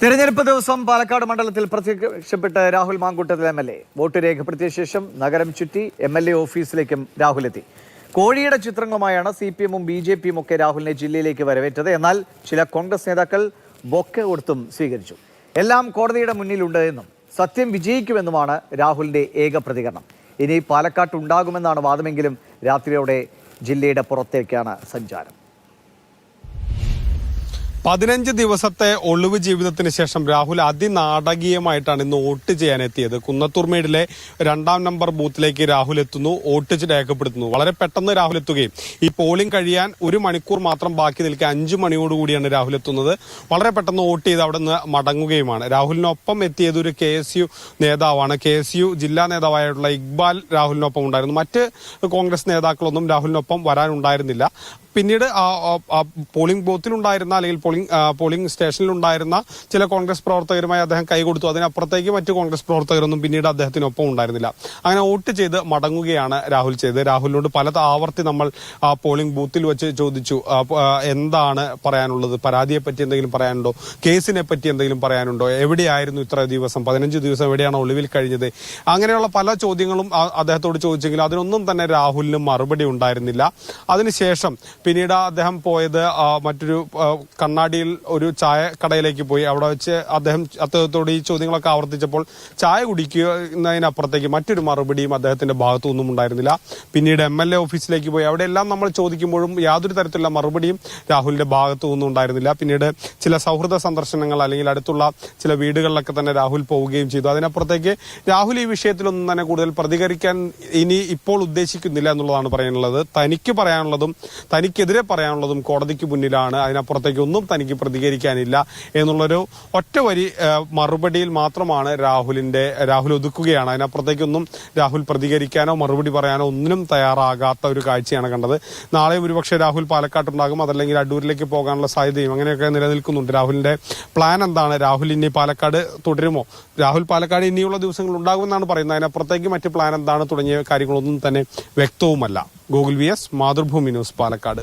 തെരഞ്ഞെടുപ്പ് ദിവസം പാലക്കാട് മണ്ഡലത്തിൽ പ്രത്യക്ഷപ്പെട്ട Rahul Mamkootathil M L A. Vote രേഖപ്പെടുത്തിയ ശേഷം നഗരം ചുറ്റി എം എൽ എ ഓഫീസിലേക്കും രാഹുൽ എത്തി. കോഴിയുടെ ചിത്രങ്ങളുമായാണ് സി പി എമ്മും ബി ജെ പിയും ഒക്കെ രാഹുലിനെ ജില്ലയിലേക്ക് വരവേറ്റത്. എന്നാൽ ചില കോൺഗ്രസ് നേതാക്കൾ ബൊക്കെ കൊടുത്തും സ്വീകരിച്ചു. എല്ലാം കോടതിയുടെ മുന്നിലുണ്ട് എന്നും സത്യം വിജയിക്കുമെന്നുമാണ് രാഹുലിന്റെ ഏക പ്രതികരണം. ഇനി പാലക്കാട്ട് ഉണ്ടാകുമെന്നാണ് വാദമെങ്കിലും രാത്രിയോടെ ജില്ലയുടെ പുറത്തേക്കാണ് സഞ്ചാരം. പതിനഞ്ച് ദിവസത്തെ ഒളിവ് ജീവിതത്തിന് ശേഷം രാഹുൽ അതിനാടകീയമായിട്ടാണ് ഇന്ന് വോട്ട് ചെയ്യാൻ എത്തിയത് കുന്നത്തൂർമേടിലെ രണ്ടാം നമ്പർ ബൂത്തിലേക്ക് രാഹുൽ എത്തുന്നു വോട്ട് രേഖപ്പെടുത്തുന്നു. വളരെ പെട്ടെന്ന് രാഹുൽ എത്തുകയും. ഈ പോളിംഗ് കഴിയാൻ ഒരു മണിക്കൂർ മാത്രം ബാക്കി നിൽക്കെ അഞ്ചു മണിയോടുകൂടിയാണ് രാഹുൽ എത്തുന്നത്. വളരെ പെട്ടെന്ന് വോട്ട് ചെയ്ത് അവിടെ നിന്ന് മടങ്ങുകയുമാണ്. രാഹുലിനൊപ്പം എത്തിയത് ഒരു കെ എസ് യു നേതാവാണ്. കെ എസ് യു ജില്ലാ നേതാവായിട്ടുള്ള ഇക്ബാൽ രാഹുലിനൊപ്പം ഉണ്ടായിരുന്നു. മറ്റ് കോൺഗ്രസ് നേതാക്കളൊന്നും രാഹുലിനൊപ്പം വരാനുണ്ടായിരുന്നില്ല. പിന്നീട് പോളിംഗ് ബൂത്തിലുണ്ടായിരുന്ന അല്ലെങ്കിൽ പോളിംഗ് പോളിംഗ് സ്റ്റേഷനിലുണ്ടായിരുന്ന ചില കോൺഗ്രസ് പ്രവർത്തകരുമായി അദ്ദേഹം കൈകൊടുത്തു അതിനപ്പുറത്തേക്ക് മറ്റു കോൺഗ്രസ് പ്രവർത്തകരൊന്നും പിന്നീട് അദ്ദേഹത്തിനൊപ്പം ഉണ്ടായിരുന്നില്ല. അങ്ങനെ വോട്ട് ചെയ്ത് മടങ്ങുകയാണ് രാഹുൽ ചെയ്ത് രാഹുലിനോട് പല ആവർത്തി നമ്മൾ പോളിംഗ് ബൂത്തിൽ വെച്ച് ചോദിച്ചു. എന്താണ് പറയാനുള്ളത്? പരാതിയെ പറ്റി എന്തെങ്കിലും പറയാനുണ്ടോ? കേസിനെ പറ്റി എന്തെങ്കിലും പറയാനുണ്ടോ? എവിടെയായിരുന്നു ഇത്ര ദിവസം? പതിനഞ്ച് ദിവസം എവിടെയാണ് ഒളിവിൽ കഴിഞ്ഞത്? അങ്ങനെയുള്ള പല ചോദ്യങ്ങളും അദ്ദേഹത്തോട് ചോദിച്ചെങ്കിലും അതിനൊന്നും തന്നെ രാഹുലിന് മറുപടി ഉണ്ടായിരുന്നില്ല. അതിനുശേഷം പിന്നീട് അദ്ദേഹം പോയത് മറ്റൊരു കണ്ണാടിയിൽ ഒരു ചായ കടയിലേക്ക് പോയി. അവിടെ വെച്ച് അദ്ദേഹം അദ്ദേഹത്തോട് ഈ ചോദ്യങ്ങളൊക്കെ ആവർത്തിച്ചപ്പോൾ ചായ കുടിക്കുന്നതിനപ്പുറത്തേക്ക് മറ്റൊരു മറുപടിയും അദ്ദേഹത്തിന്റെ ഭാഗത്തുനിന്നും ഉണ്ടായിരുന്നില്ല. പിന്നീട് എം എൽ എ ഓഫീസിലേക്ക് പോയി. അവിടെയെല്ലാം നമ്മൾ ചോദിക്കുമ്പോഴും യാതൊരു തരത്തിലുള്ള മറുപടിയും രാഹുലിന്റെ ഭാഗത്തുനിന്നും ഉണ്ടായിരുന്നില്ല. പിന്നീട് ചില സൗഹൃദ സന്ദർശനങ്ങൾ അല്ലെങ്കിൽ അടുത്തുള്ള ചില വീടുകളിലൊക്കെ തന്നെ രാഹുൽ പോവുകയും ചെയ്തു. അതിനപ്പുറത്തേക്ക് രാഹുൽ ഈ വിഷയത്തിലൊന്നും തന്നെ കൂടുതൽ പ്രതികരിക്കാൻ ഇനി ഇപ്പോൾ ഉദ്ദേശിക്കുന്നില്ല എന്നുള്ളതാണ് പറയാനുള്ളത്. തനിക്ക് പറയാനുള്ളതും തനിക്കെതിരെ പറയാനുള്ളതും കോടതിക്ക് മുന്നിലാണ്. അതിനപ്പുറത്തേക്ക് ഒന്നും തനിക്ക് പ്രതികരിക്കാനില്ല എന്നുള്ളൊരു ഒറ്റ വരി മറുപടിയിൽ മാത്രമാണ് രാഹുലിന്റെ രാഹുൽ ഒതുക്കുകയാണ്. അതിനപ്പുറത്തേക്കൊന്നും രാഹുൽ പ്രതികരിക്കാനോ മറുപടി പറയാനോ ഒന്നിനും തയ്യാറാകാത്ത ഒരു കാഴ്ചയാണ് കണ്ടത്. നാളെ ഒരുപക്ഷെ രാഹുൽ പാലക്കാട്ടുണ്ടാകും. അതല്ലെങ്കിൽ അടൂരിലേക്ക് പോകാനുള്ള സാധ്യതയും അങ്ങനെയൊക്കെ നിലനിൽക്കുന്നുണ്ട്. രാഹുലിന്റെ പ്ലാൻ എന്താണ്? രാഹുൽ ഇനി പാലക്കാട് തുടരുമോ? രാഹുൽ പാലക്കാട് ഇനിയുള്ള ദിവസങ്ങൾ ഉണ്ടാകുമെന്നാണ് പറയുന്നത്. അതിനപ്പുറത്തേക്ക് മറ്റ് പ്ലാൻ എന്താണ്? തുടങ്ങിയ കാര്യങ്ങളൊന്നും തന്നെ വ്യക്തവുമല്ല. Gokul V S Mathrubhumi news Palakkad.